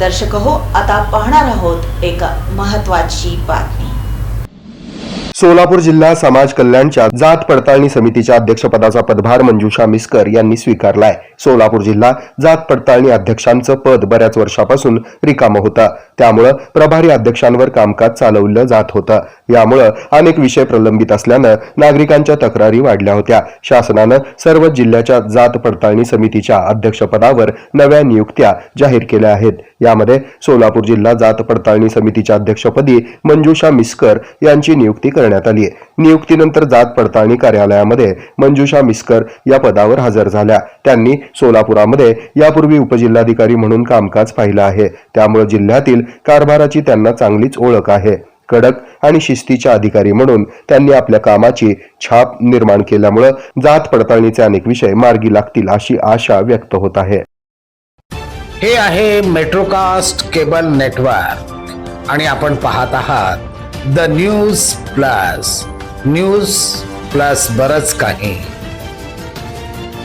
दर्शक हो आता पाहणार आहोत एक महत्वाची बातमी. सोलापूर जिल्हा समाज कल्याणच्या जात पडताळणी समितीच्या अध्यक्षपदाचा पदभार मंजुषा मिस्कर यांनी स्वीकारलाय. सोलापूर जिल्हा जात पडताळणी अध्यक्षांचं पद बऱ्याच वर्षापासून रिकामं होतं. त्यामुळं प्रभारी अध्यक्षांवर कामकाज चालवलं जात होतं. यामुळं अनेक विषय प्रलंबित असल्यानं नागरिकांच्या तक्रारी वाढल्या होत्या. शासनानं सर्व जिल्ह्याच्या जात पडताळणी समितीच्या अध्यक्षपदावर नव्या नियुक्त्या जाहीर केल्या आहेत. यामध्ये सोलापूर जिल्हा जात पडताळणी समितीच्या अध्यक्षपदी मंजुषा मिस्कर यांची नियुक्ती करण्यात आली आहे. नियुक्तीनंतर जात पडताळणी कार्यालयामध्ये मंजुषा मिस्कर या पदावर हजर झाल्या. त्यांनी सोलापुरामध्ये यापूर्वी उपजिल्हाधिकारी म्हणून कामकाज पाहिलं आहे. त्यामुळे जिल्ह्यातील कारभाराची त्यांना चांगलीच ओळख आहे. कडक आणि शिस्तीच्या अधिकारी म्हणून त्यांनी आपल्या कामाची छाप निर्माण केल्यामुळं जात पडताळणीचे अनेक विषय मार्गी लागतील अशी आशा व्यक्त होत आहे. हे आहे मेट्रोकास्ट केबल नेटवर्क आणि आपण पाहत आहात the news plus. News plus बरच काही.